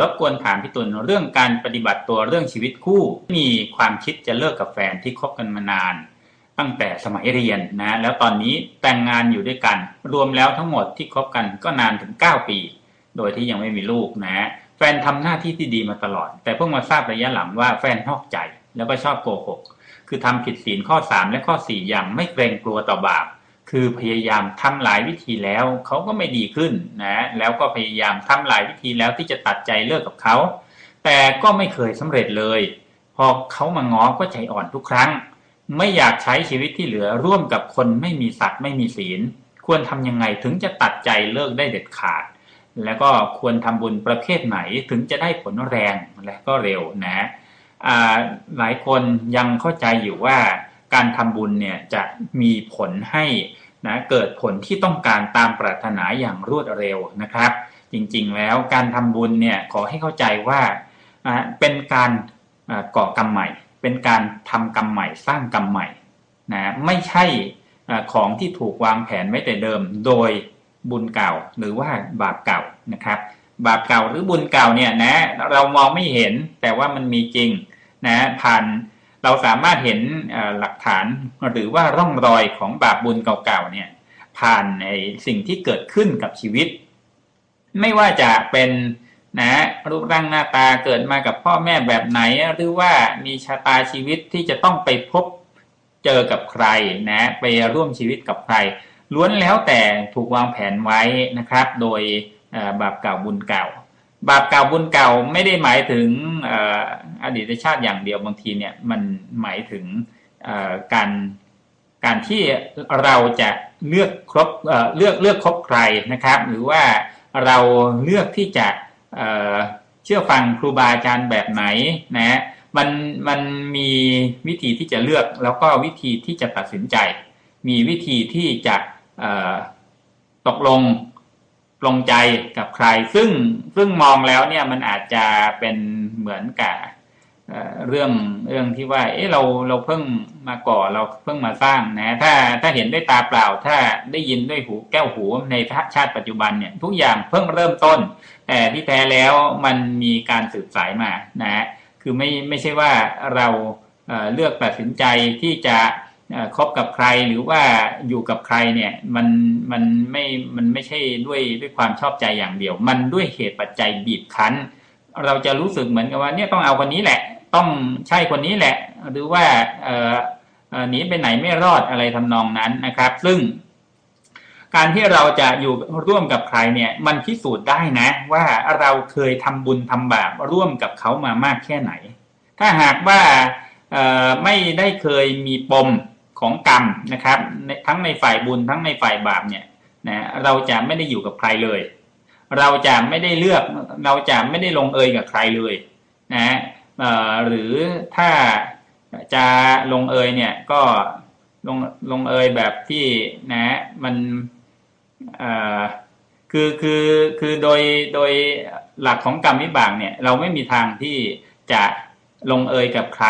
รบกวนถามพี่ตุลเรื่องการปฏิบัติตัวเรื่องชีวิตคู่ มีความคิดจะเลิกกับแฟนที่คบกันมานาน ตั้งแต่สมัยเรียนนะแล้วตอนนี้แต่งงานอยู่ด้วยกัน รวมแล้วทั้งหมดที่คบกันก็นานถึง 9 ปี โดยที่ยังไม่มีลูกนะแฟนทำหน้าที่ที่ดีมาตลอด แต่เพิ่งมาทราบระยะหลังว่าแฟนนอกใจแล้วก็ชอบโกหกคือทำผิดศีลข้อ 3 และข้อ 4 อย่างไม่เกรงกลัวต่อบาป คือพยายามทำหลายวิธีแล้วเขาก็ไม่ดีขึ้นนะแล้วก็พยายามทำหลายวิธีแล้วที่จะตัดใจเลิกกับเขา แต่ก็ไม่เคยสำเร็จเลย พอเขามาง้อก็ใจอ่อนทุกครั้ง ไม่อยากใช้ชีวิตที่เหลือร่วมกับคนไม่มีศักดิ์ไม่มีศีล ควรทำยังไงถึงจะตัดใจเลิกได้เด็ดขาด แล้วก็ควรทำบุญประเภทไหนถึงจะได้ผลแรงและก็เร็วนะหลายคนยังเข้าใจอยู่ว่าการทำบุญเนี่ยจะมีผลให้ นะเกิดผลที่ต้องการตามปรารถนาอย่างรวดเร็วนะครับ จริงๆแล้วการทำบุญเนี่ยขอให้เข้าใจว่าเป็นการก่อกรรมใหม่ เป็นการทำกรรมใหม่สร้างกรรมใหม่นะไม่ใช่ของที่ถูกวางแผนไว้แต่เดิมโดยบุญเก่าหรือว่าบาปเก่านะครับ บาปเก่าหรือบุญเก่าเนี่ยนะเรามองไม่เห็นแต่ว่ามันมีจริงนะผ่าน เราสามารถเห็นหลักฐานหรือว่าร่องรอยของบาปบุญเก่าๆเนี่ยผ่านในสิ่งที่เกิดขึ้นกับชีวิต ไม่ว่าจะเป็นนะรูปร่างหน้าตาเกิดมากับพ่อแม่แบบไหน หรือว่ามีชะตาชีวิตที่จะต้องไปพบเจอกับใครนะไปร่วมชีวิตกับใคร ล้วนแล้วแต่ถูกวางแผนไว้นะครับ โดยบาปเก่าบุญเก่า บาปเก่าบุญเก่าไม่ได้หมายถึงอดีตชาติอย่างเดียวบางทีเนี่ยมันหมายถึงการการที่เราจะเลือกครบเลือกเลือกคบใครนะครับ หรือว่าเราเลือกที่จะเชื่อฟังครูบาอาจารย์แบบไหนนะมันมันมีวิธีที่จะเลือกแล้วก็วิธีที่จะตัดสินใจ มีวิธีที่จะตกลง ปลงใจกับใคร ซึ่งซึ่งมองแล้วเนี่ยมันอาจจะเป็นเหมือนกับเรื่องเรื่องที่ว่า เอ๊ะเราเราเพิ่งมาก่อเราเพิ่งมาสร้างนะถ้าถ้าเห็นด้วยตาเปล่า ถ้าได้ยินด้วยหูแก้วหูในชาติปัจจุบันเนี่ยทุกอย่างเพิ่งเริ่มต้น แต่ที่แท้แล้วมันมีการสืบสายมานะคือไม่ไม่ใช่ว่าเราเลือกตัดสินใจที่จะ คบกับใครหรือว่าอยู่กับใครเนี่ยมันมันไม่มันไม่ใช่ด้วยด้วยความชอบใจอย่างเดียว มันด้วยเหตุปัจจัยบีบคั้น เราจะรู้สึกเหมือนกับว่าเนี่ยต้องเอาคนนี้แหละ ต้องใช่คนนี้แหละ หรือว่าเออหนีไปไหนไม่รอดอะไรทำนองนั้นนะครับ ซึ่ง การที่เราจะอยู่ร่วมกับใครเนี่ย มันพิสูจน์ได้นะ ว่าเราเคยทำบุญทำบาปร่วมกับเขามามากแค่ไหน ถ้าหากว่าไม่ได้เคยมีปม ของกรรมนะครับทั้งในฝ่ายบุญทั้งในฝ่ายบาปเนี่ยนะเราจะไม่ได้อยู่กับใครเลย เราจะไม่ได้เลือกเราจะไม่ได้ลงเอยกับใครเลยนะหรือถ้าจะลงเอยเนี่ยก็ลงลงเอยแบบที่นะมันคือคือคือโดยโดยหลักของกรรมวิบากเนี่ยเราไม่มีทางที่จะลงเอยกับใคร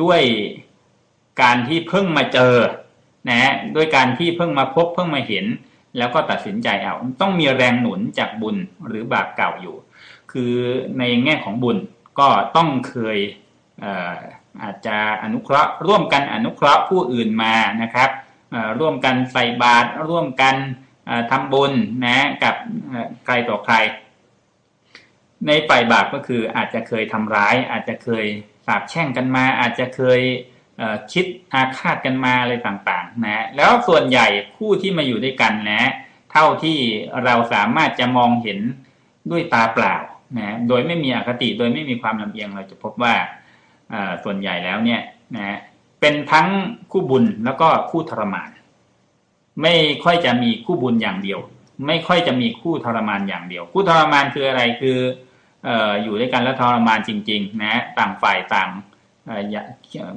ด้วย การที่เพิ่งมาเจอนะด้วยการที่เพิ่งมาพบเพิ่งมาเห็น แล้วก็ตัดสินใจเอาต้องมีแรงหนุนจากบุญหรือบาปเก่าอยู่ คือในแง่ของบุญก็ต้องเคยอาจจะอนุเคราะห์ ร่วมกันอนุเคราะห์ผู้อื่นมานะครับร่วมกันใส่บาตรร่วมกันทำบุญนะกับใครต่อใคร ในฝ่ายบาปก็คืออาจจะเคยทำร้าย อาจจะเคยสาบแช่งกันมา อาจจะเคย คิดอาฆาตกันมาอะไรต่างๆนะแล้วส่วนใหญ่คู่ที่มาอยู่ด้วยกันนะเท่าที่เราสามารถจะมองเห็นด้วยตาเปล่านะโดยไม่มีอคติโดยไม่มีความลำเอียงเราจะพบว่าส่วนใหญ่แล้วเนี่ยนะเป็นทั้งคู่บุญแล้วก็คู่ทรมาน ไม่ค่อยจะมีคู่บุญอย่างเดียว ไม่ค่อยจะมีคู่ทรมานอย่างเดียว คู่ทรมานคืออะไรคือออยู่ด้วยกันแล้วทรมานจริง ๆ นะต่างฝ่ายต่าง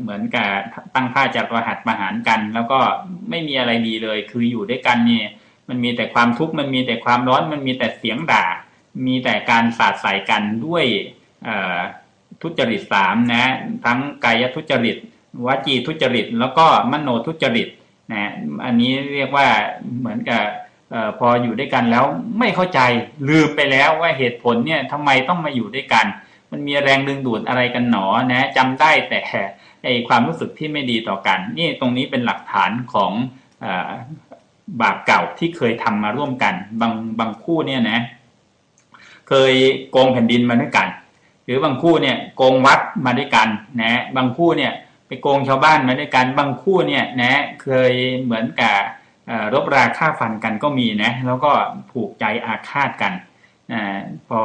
เหมือนกับตั้งค่าจะประหัตประหารกัน แล้วก็ไม่มีอะไรดีเลย คืออยู่ด้วยกันเนี่ย มันมีแต่ความทุกข์มันมีแต่ความร้อนมันมีแต่เสียงด่า มีแต่การสาดใส่กันด้วยทุจริตสามนะ ทั้งกายทุจริตวจีทุจริต แล้วก็มโนทุจริตนะอันนี้เรียกว่าเหมือนกับออพออยู่ด้วยกันแล้วไม่เข้าใจลืมไปแล้วว่าเหตุผลเนี่ยทำไมต้องมาอยู่ด้วยกัน มันมีแรงดึงดูดอะไรกันหนอนะจำได้แต่ไอความรู้สึกที่ไม่ดีต่อกัน นี่ตรงนี้เป็นหลักฐานของอบาปเก่าที่เคยทำมาร่วมกัน บางบางคู่เนี่ยนะ เคยโกงแผ่นดินมาด้วยกัน หรือบางคู่เนี่ยโกงวัดมาด้วยกันนะ บางคู่เนี่ยไปโกงชาวบ้านมาด้วยกัน บางคู่เนี่ยนะเคยเหมือนกับรบราฆ่าฟันกันก็มีนะ แล้วก็ผูกใจอาฆาตกันอพอ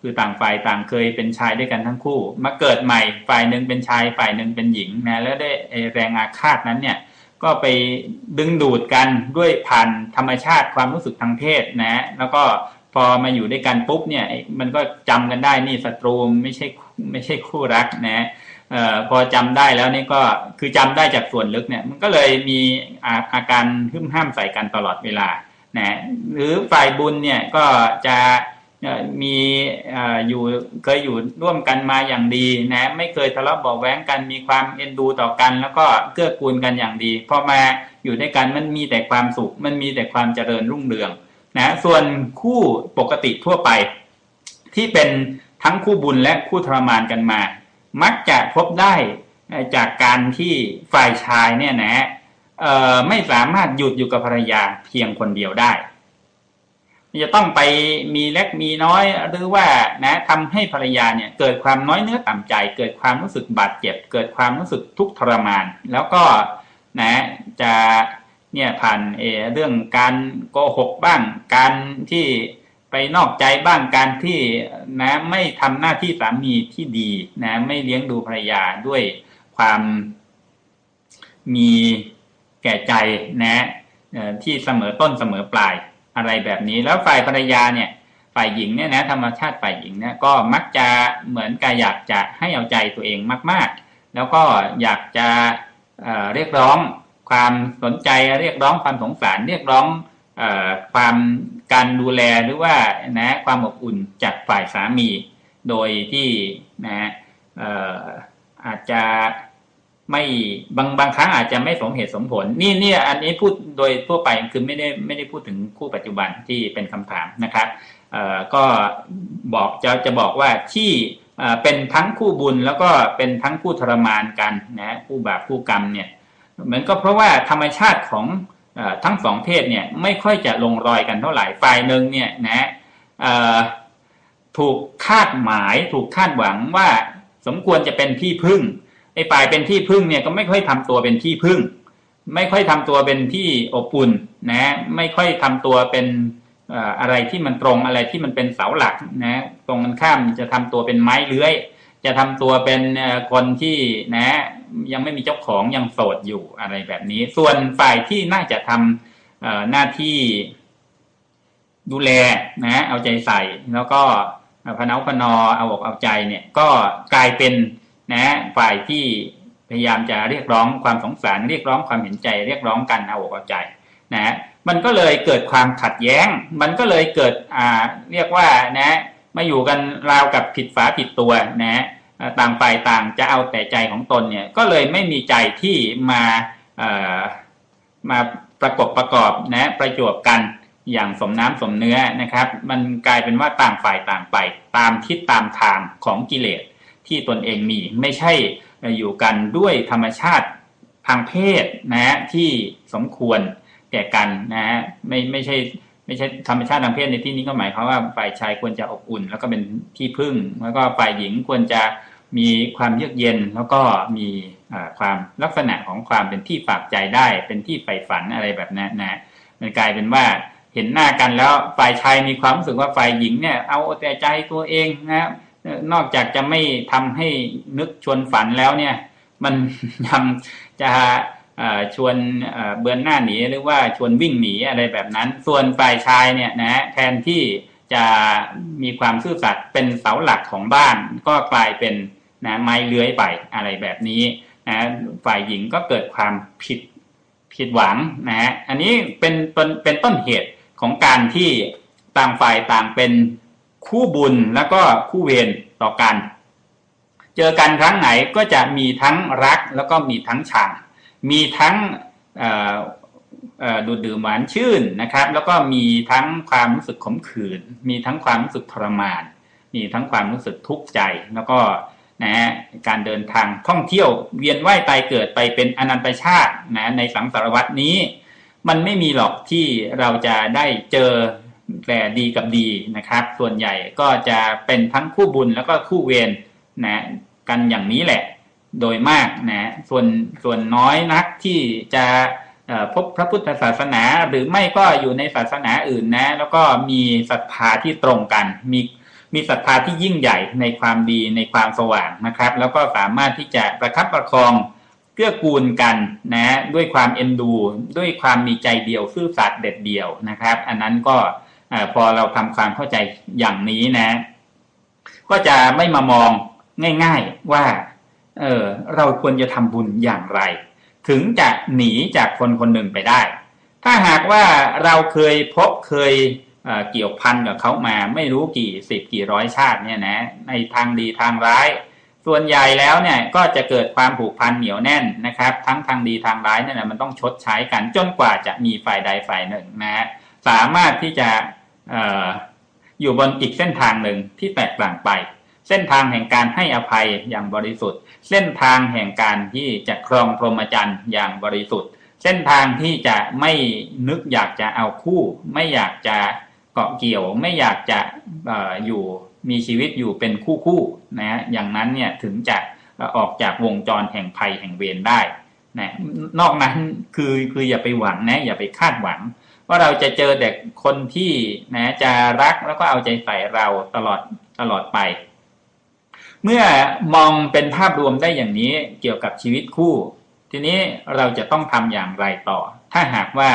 คือต่างฝ่ายต่างเคยเป็นชายด้วยกันทั้งคู่ มาเกิดใหม่ฝ่ายหนึ่งเป็นชายฝ่ายหนึ่งเป็นหญิงนะแล้วได้แรงอาฆาตนั้นเนี่ยก็ไปดึงดูดกันด้วยผ่านธรรมชาติความรู้สึกทางเพศนะ แล้วก็พอมาอยู่ด้วยกันปุ๊บเนี่ยมันก็จำกันได้นี่ศัตรูไม่ใช่ไม่ใช่คู่รักนะออพอจำได้แล้วนี่ก็คือจำได้จากส่วนลึกเนี่ยมันก็เลยมีอาอาการหึ่มห้ามใส่กันตลอดเวลานะหรือฝ่ายบุญเนี่ยก็จะ มีอยู่เคยอยู่ร่วมกันมาอย่างดีนะไม่เคยทะเลาะเบาแว้งกันมีความเอ็นดูต่อกัน แล้วก็เกื้อกูลกันอย่างดีพอมาอยู่ด้วยกันมันมีแต่ความสุข มันมีแต่ความเจริญรุ่งเรืองนะส่วนคู่ปกติทั่วไป ที่เป็นทั้งคู่บุญและคู่ทรมานกันมา มักจะพบได้จากการที่ฝ่ายชายเนี่ยนะไม่สามารถหยุดอยู่กับภรรยาเพียงคนเดียวได้ จะต้องไปมีเล็กมีน้อยหรือว่านะทำให้ภรรยาเนี่ยเกิดความน้อยเนื้อต่ำใจ เกิดความรู้สึกบาดเจ็บ เกิดความรู้สึกทุกข์ทรมาน แล้วก็นะจะเนี่ยผ่านเอเรื่องการโกหกบ้าง การที่ไปนอกใจบ้างการที่นะไม่ทำหน้าที่สามีที่ดีนะไม่เลี้ยงดูภรรยาด้วยความมีแก่ใจนะที่เสมอต้นเสมอปลาย อะไรแบบนี้ แล้วฝ่ายภรรยาเนี่ย ฝ่ายหญิงเนี่ยนะธรรมชาติฝ่ายหญิงเนี่ยก็มักจะเหมือนกับอยากจะให้เอาใจตัวเองมาก ๆ แล้วก็อยากจะเเรียกร้องความสนใจเรียกร้องความสงสารเรียกร้องอความการดูแลหรือว่านะความอบอุ่นจากฝ่ายสามี โดยที่นะอาจจะ ไม่บางบางครั้งอาจจะไม่สมเหตุสมผล นี่เนี่ยอันนี้พูดโดยทั่วไปคือไม่ได้ไม่ได้พูดถึงคู่ปัจจุบันที่เป็นคำถามนะครับก็บอกจะจะบอกว่าที่เป็นทั้งคู่บุญแล้วก็เป็นทั้งคู่ทรมานกันนะคู่บาปคู่กรรมเนี่ยเหมือนก็เพราะว่าธรรมชาติของทั้งสองเพศเนี่ยไม่ค่อยจะลงรอยกันเท่าไหร่ฝ่ายหนึ่งเนี่ยนะถูกคาดหมายถูกคาดหวังว่าสมควรจะเป็นที่พึ่ง อ้ฝ่ายเป็นที่พึ่งเนี่ยก็ไม่ค่อยทำตัวเป็นที่พึ่ง ไม่ค่อยทำตัวเป็นที่อบอุ่นนะไม่ค่อยทำตัวเป็นอะไรที่มันตรงอะไรที่มันเป็นเสาหลักนะตรงกันข้ามจะทำตัวเป็นไม้เลื้อย จะทำตัวเป็นคนที่นะยังไม่มีเจ้าของยังโสดอยู่อะไรแบบนี้ ส่วนฝ่ายที่น่าจะทำหน้าที่ดูแลนะเอาใจใส่ แล้วก็พนาพนอเอาอกเอาใจเนี่ยก็กลายเป็น นะฝ่ายที่พยายามจะเรียกร้องความสงสารเรียกร้องความเห็นใจ เรียกร้องกันเอาอกเอาใจนะมันก็เลยเกิดความขัดแย้ง มันก็เลยเกิดอ่าเรียกว่านะมาอยู่กันราวกับผิดฝาผิดตัวนะต่างฝ่ายต่างจะเอาแต่ใจของตนเนี่ยก็เลยไม่มีใจที่มาเอ่อมาประกบประกอบนะประจวบกันอย่างสมน้ำสมเนื้อนะครับ มันกลายเป็นว่าต่างฝ่ายต่างไป ตามทิศตามทางของกิเลส ที่ตนเองมี ไม่ใช่อยู่กันด้วยธรรมชาติทางเพศนะที่สมควรแก่กันนะฮะไม่ไม่ใช่ไม่ใช่ธรรมชาติทางเพศในที่นี้ก็หมายความว่าฝ่ายชายควรจะอบอุ่น แล้วก็เป็นที่พึ่ง แล้วก็ฝ่ายหญิงควรจะมีความเยือกเย็น แล้วก็มีความลักษณะของความเป็นที่ฝากใจได้ เป็นที่ใฝ่ฝันอะไรแบบนั้นนะมันกลายเป็นว่าเห็นหน้ากันแล้วฝ่ายชายมีความรู้สึกว่าฝ่ายหญิงเนี่ยเอาแต่ใจตัวเองนะครับ นอกจากจะไม่ทำให้นึกชวนฝันแล้วเนี่ย มันยังจะชวนเบือนหน้าหนีหรือว่าชวนวิ่งหนีอะไรแบบนั้น ส่วนฝ่ายชายเนี่ยนะแทนที่จะมีความซื่อสัตย์เป็นเสาหลักของบ้าน ก็กลายเป็นนะไม้เลื้อยไปอะไรแบบนี้นะฝ่ายหญิงก็เกิดความผิดผิดหวังนะฮะอันนี้เป็นต้นเป็นต้นเหตุของการที่ต่างฝ่ายต่างเป็น คู่บุญแล้วก็คู่เวรต่อกัน เจอกันครั้งไหนก็จะมีทั้งรักแล้วก็มีทั้งชังมีทั้งดูดดื่มหวานชื่นนะครับ แล้วก็มีทั้งความรู้สึกขมขื่นมีทั้งความรู้สึกทรมาน มีทั้งความรู้สึกทุกข์ใจ แล้วก็นะฮะการเดินทางท่องเที่ยวเวียนว่ายตายเกิดไปเป็นอนันตชาตินะในสังสารวัตนี้ มันไม่มีหรอกที่เราจะได้เจอ แต่ดีกับดีนะครับ ส่วนใหญ่ก็จะเป็นทั้งคู่บุญแล้วก็คู่เวรนะกันอย่างนี้แหละโดยมากนะส่วนส่วนน้อยนักที่จะพบพระพุทธศาสนาหรือไม่ก็อยู่ในศาสนาอื่นนะ แล้วก็มีศรัทธาที่ตรงกัน มีมีศรัทธาที่ยิ่งใหญ่ในความดีในความสว่างนะครับ แล้วก็สามารถที่จะประคับประคองเกื้อกูลกันนะด้วยความเอ็นดู ด้วยความมีใจเดียวซื่อสัตย์เด็ดเดี่ยวนะครับ อันนั้นก็ พอเราทำความเข้าใจอย่างนี้นะ ก็จะไม่มามองง่าย ๆว่า เออเราควรจะทำบุญอย่างไร ถึงจะหนีจากคนคนหนึ่งไปได้ ถ้าหากว่าเราเคยพบเคยเกี่ยวพันกับเขามาไม่รู้กี่สิบกี่ร้อยชาติเนี่ยนะ ในทางดีทางร้าย ส่วนใหญ่แล้วเนี่ยก็จะเกิดความผูกพันเหนียวแน่นนะครับ ทั้งทางดีทางร้ายเนี่ยมันต้องชดใช้กันจนกว่าจะมีฝ่ายใดฝ่ายหนึ่งนะสามารถที่จะ อยู่บนอีกเส้นทางหนึ่งที่แตกต่างไป เส้นทางแห่งการให้อภัยอย่างบริสุทธิ์ เส้นทางแห่งการที่จะครองพรหมจรรย์อย่างบริสุทธิ์ เส้นทางที่จะไม่นึกอยากจะเอาคู่ ไม่อยากจะเกาะเกี่ยว ไม่อยากจะออยู่มีชีวิตอยู่เป็นคู่คู่นะอย่างนั้นเนี่ยถึงจะออกจากวงจรแห่งภัยแห่งเวรได้นะนอกนั้นคือคืออย่าไปหวังนะอย่าไปคาดหวัง ว่าเราจะเจอแต่คนที่นะจะรักแล้วก็เอาใจใส่เราตลอดตลอดไป เมื่อมองเป็นภาพรวมได้อย่างนี้เกี่ยวกับชีวิตคู่ ทีนี้เราจะต้องทำอย่างไรต่อ ถ้าหากว่า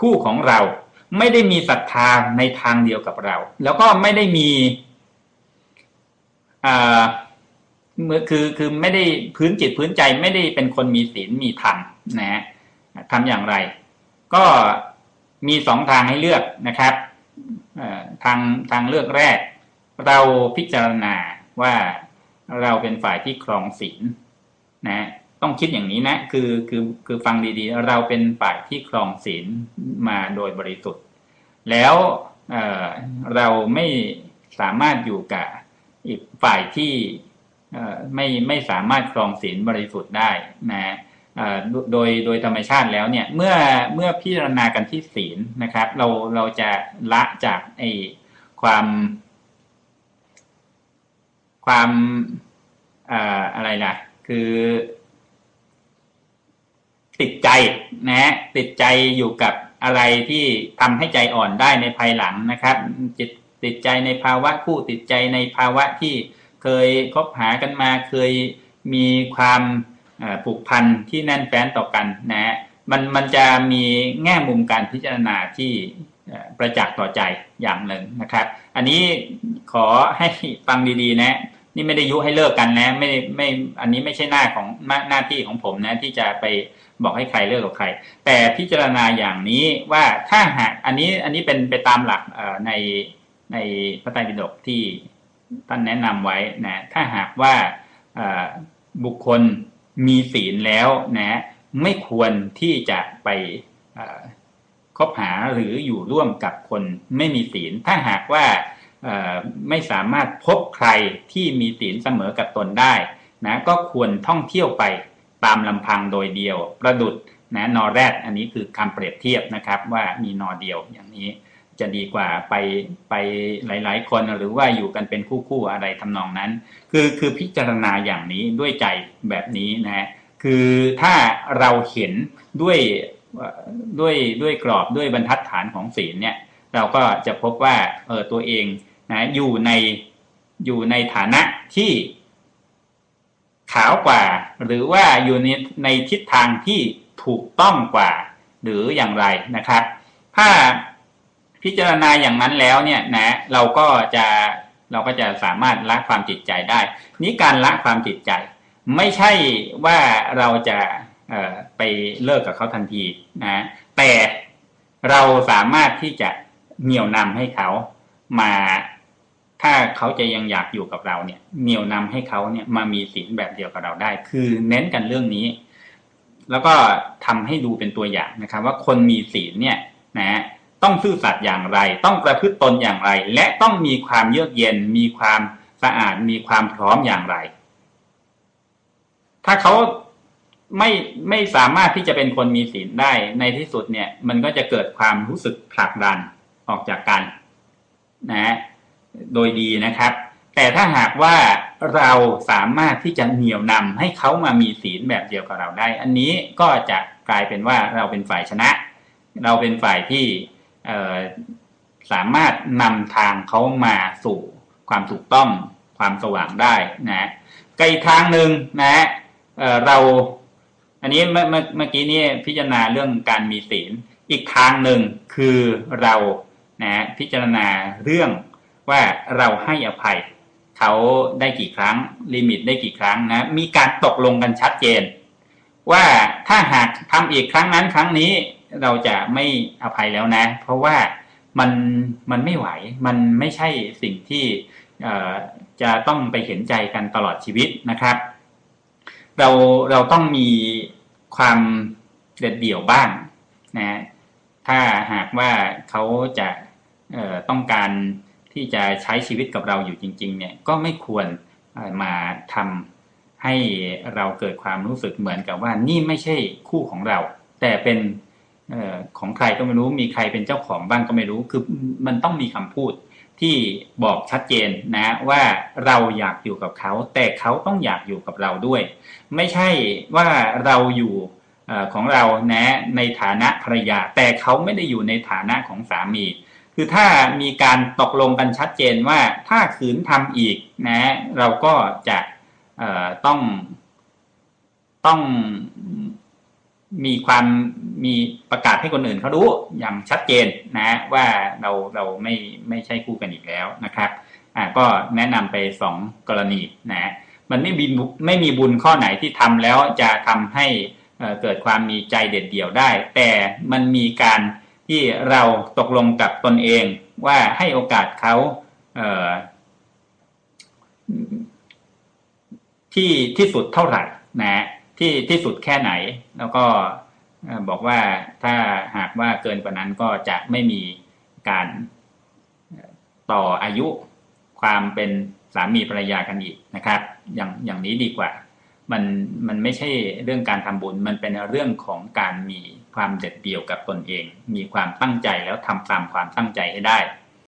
คู่ของเราไม่ได้มีศรัทธาในทางเดียวกับเรา แล้วก็ไม่ได้มีอ่าเมื่อคือคือไม่ได้พื้นจิตพื้นใจไม่ได้เป็นคนมีศีลมีธรรมนะทำอย่างไร ก็ มีสองทางให้เลือกนะครับทางทางเลือกแรก เราพิจารณาว่าเราเป็นฝ่ายที่ครองศีลนะต้องคิดอย่างนี้นะคือคือคือฟังดีๆ เราเป็นฝ่ายที่ครองศีลมาโดยบริสุทธิ์ แล้วเเราไม่สามารถอยู่กับอีกฝ่ายที่ไม่ไม่สามารถครองศีลบริสุทธิ์ได้นะ โดยโดยธรรมชาติแล้วเนี่ยเมื่อเมื่อพิจารณากันที่ศีลนะครับ เราเราจะละจากไอความ ความอะไรล่ะ คือ ติดใจนะติดใจอยู่กับอะไรที่ทำให้ใจอ่อนได้ในภายหลังนะครับ จิตติดใจในภาวะคู่ติดใจในภาวะที่เคยคบหากันมาเคยมีความ ผูกพันที่แน่นแฟ้นต่อกันนะฮะมันมันจะมีแง่มุมการพิจารณาที่ประจักษ์ต่อใจอย่างหนึ่งนะครับ อันนี้ขอให้ฟังดีๆ นะ นี่ไม่ได้ยุให้เลิกกันนะ ไม่ไม่อันนี้ไม่ใช่หน้าของหน้าที่ของผมนะ ที่จะไปบอกให้ใครเลิกกับใคร แต่พิจารณาอย่างนี้ว่าถ้าหากอันนี้อันนี้เป็นไปตามหลักในในพระไตรปิฎกที่ท่านแนะนำไว้นะถ้าหากว่าบุคคล มีศีลแล้วนะไม่ควรที่จะไปคบหาหรืออยู่ร่วมกับคนไม่มีศีล ถ้าหากว่าไม่สามารถพบใครที่มีศีลเสมอกับตนได้นะก็ควรท่องเที่ยวไปตามลำพังโดยเดียว ประดุดนะนอแรดอันนี้คือคำเปรียบเทียบนะครับว่ามีนอเดียวอย่างนี้ จะดีกว่าไปไปหลาย ๆ คนหรือว่าอยู่กันเป็นคู่ๆอะไรทำนองนั้น คือคือพิจารณาอย่างนี้ด้วยใจแบบนี้นะคือถ้าเราเห็นด้วยด้วยด้วยกรอบด้วยบรรทัดฐานของศีลเนี่ย เราก็จะพบว่าเออตัวเองนะอยู่ในอยู่ในฐานะที่ขาวกว่า หรือว่าอยู่ในในทิศทางที่ถูกต้องกว่า หรืออย่างไรนะครับ ถ้า พิจารณาอย่างนั้นแล้วเนี่ยนะ เราก็จะเราก็จะสามารถละความจิตใจได้ นี้การละความจิตใจ ไม่ใช่ว่าเราจะไปเลิกกับเขาทันทีนะ แต่เราสามารถที่จะเหนี่ยวนำให้เขามา ถ้าเขาจะยังอยากอยู่กับเราเนี่ย เหนี่ยวนำให้เขาเนี่ยมามีศีลแบบเดียวกับเราได้ คือเน้นกันเรื่องนี้ แล้วก็ทำให้ดูเป็นตัวอย่างนะครับ ว่าคนมีศีลเนี่ยนะ ต้องซื่อสัตย์อย่างไร ต้องประพฤติตนอย่างไร และต้องมีความเยือกเย็น มีความสะอาด มีความพร้อมอย่างไร ถ้าเขาไม่ไม่สามารถที่จะเป็นคนมีศีลได้ในที่สุดเนี่ย มันก็จะเกิดความรู้สึกผลักดันออกจากกันนะโดยดีนะครับ แต่ถ้าหากว่าเราสามารถที่จะเหนี่ยวนำให้เขามามีศีลแบบเดียวกับเราได้ อันนี้ก็จะกลายเป็นว่าเราเป็นฝ่ายชนะ เราเป็นฝ่ายที่ สามารถนำทางเขามาสู่ความถูกต้องความสว่างได้นะกอีกทางหนึ่งนะเเราอันนี้เมื่อเมื่อกี้นี้พิจารณาเรื่องการมีศีล อีกทางหนึ่งคือเรานะพิจารณาเรื่องว่าเราให้อภัยเขาได้กี่ครั้งลิมิตได้กี่ครั้งนะมีการตกลงกันชัดเจน ว่าถ้าหากทำอีกครั้งนั้นครั้งนี้ เราจะไม่อภัยแล้วนะ เพราะว่ามันมันไม่ไหวมันไม่ใช่สิ่งที่จะต้องไปเห็นใจกันตลอดชีวิตนะครับ เราเราต้องมีความเด็ดเดี่ยวบ้างนะถ้าหากว่าเขาจะต้องการที่จะใช้ชีวิตกับเราอยู่จริง ๆ เนี่ยก็ไม่ควรมาทำให้เราเกิดความรู้สึกเหมือนกับว่านี่ไม่ใช่คู่ของเรา แต่เป็น ออของใครก็ไม่รู้มีใครเป็นเจ้าของบ้างก็ไม่รู้ คือมันต้องมีคำพูดที่บอกชัดเจนนะว่าเราอยากอยู่กับเขา แต่เขาต้องอยากอยู่กับเราด้วย ไม่ใช่ว่าเราอยู่ของเรานะในฐานะภรรยา แต่เขาไม่ได้อยู่ในฐานะของสามี คือถ้ามีการตกลงกันชัดเจนว่าถ้าขืนทำอีกนะเราก็จะต้องต้อง มีความมีประกาศให้คนอื่นเขารู้อย่างชัดเจนนะว่าเราเราไม่ไม่ใช่คู่กันอีกแล้วนะครับอ่าก็แนะนำไปสองกรณีนะมันไม่มีไม่มีบุญข้อไหนที่ทำแล้วจะทำให้เกิดความมีใจเด็ดเดี่ยวได้ แต่มันมีการที่เราตกลงกับตนเองว่าให้โอกาสเขาที่ที่สุดเท่าไหร่นะ ที่ที่สุดแค่ไหน แล้วก็บอกว่าถ้าหากว่าเกินกว่านั้นก็จะไม่มีการต่ออายุความเป็นสามีภรรยากันอีกนะครับ อย่างอย่างนี้ดีกว่า มันมันไม่ใช่เรื่องการทำบุญ มันเป็นเรื่องของการมีความเด็ดเดี่ยวกับตนเอง มีความตั้งใจแล้วทำตามความตั้งใจให้ได้